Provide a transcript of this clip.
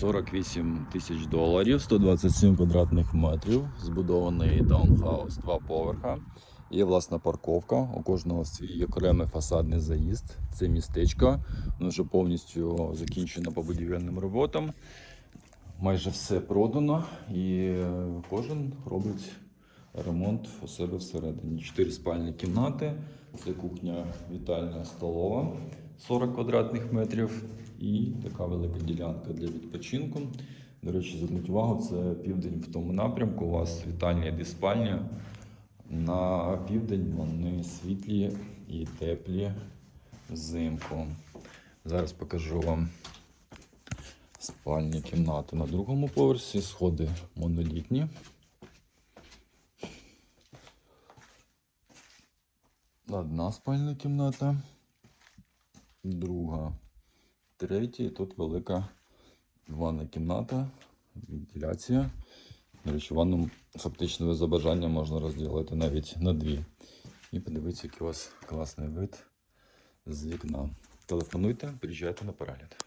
48 тисяч доларів, 127 квадратних метрів, збудований таунхаус, два поверха. Є власна парковка, у кожного свій окремий фасадний заїзд. Це містечко, воно вже повністю закінчено по будівельним роботам. Майже все продано і кожен робить ремонт у себе всередині. Чотири спальні кімнати, це кухня, вітальня, столова 40 квадратних метрів і така велика ділянка для відпочинку. До речі, зверніть увагу, це південь в тому напрямку. У вас вітальня і спальня. На південь вони світлі і теплі взимку. Зараз покажу вам спальні кімнати на другому поверсі, сходи монолітні. Одна спальна кімната, друга, третя, і тут велика ванна кімната, вентиляція. До речі, ванну фактично за бажанням можна розділити навіть на дві. І подивіться, який у вас класний вид з вікна. Телефонуйте, приїжджайте на перегляд.